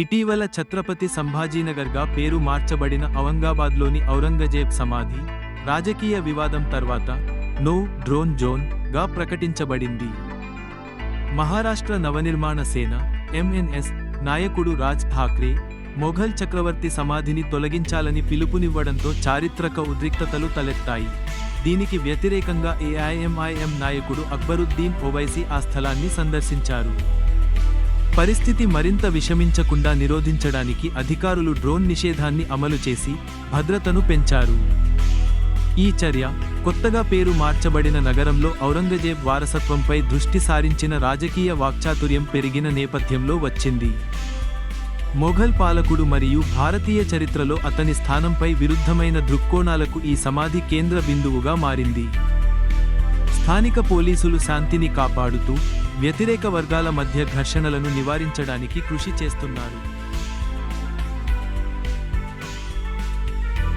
ఇటీవల ఛత్రపతి సంభాజీనగర్గా పేరు మార్చబడిన ఔరంగాబాద్లోని ఔరంగజేబ్ సమాధి రాజకీయ వివాదం తర్వాత నో డ్రోన్ జోన్గా ప్రకటించబడింది. మహారాష్ట్ర నవనిర్మాణ సేన ఎంఎన్ఎస్ నాయకుడు రాజ్ ఠాక్రే మొఘల్ చక్రవర్తి సమాధిని తొలగించాలని పిలుపునివ్వడంతో చారిత్రక ఉద్రిక్తతలు తలెత్తాయి. దీనికి వ్యతిరేకంగా ఏఐఎంఐఎం నాయకుడు అక్బరుద్దీన్ ఓవైసీ ఆ స్థలాన్ని సందర్శించారు. పరిస్థితి మరింత విషమించకుండా నిరోధించడానికి అధికారులు డ్రోన్ నిషేధాన్ని అమలు చేసి భద్రతను పెంచారు. ఈ చర్య కొత్తగా పేరు మార్చబడిన నగరంలో ఔరంగజేబ్ వారసత్వంపై దృష్టి సారించిన రాజకీయ వాక్చాతుర్యం పెరిగిన నేపథ్యంలో వచ్చింది. మొఘల్ పాలకుడు మరియు భారతీయ చరిత్రలో అతని స్థానంపై విరుద్ధమైన దృక్కోణాలకు ఈ సమాధి కేంద్ర బిందువుగా మారింది. స్థానిక పోలీసులు శాంతిని కాపాడుతూ వ్యతిరేక వర్గాల మధ్య ఘర్షణలను నివారించడానికి కృషి చేస్తున్నారు.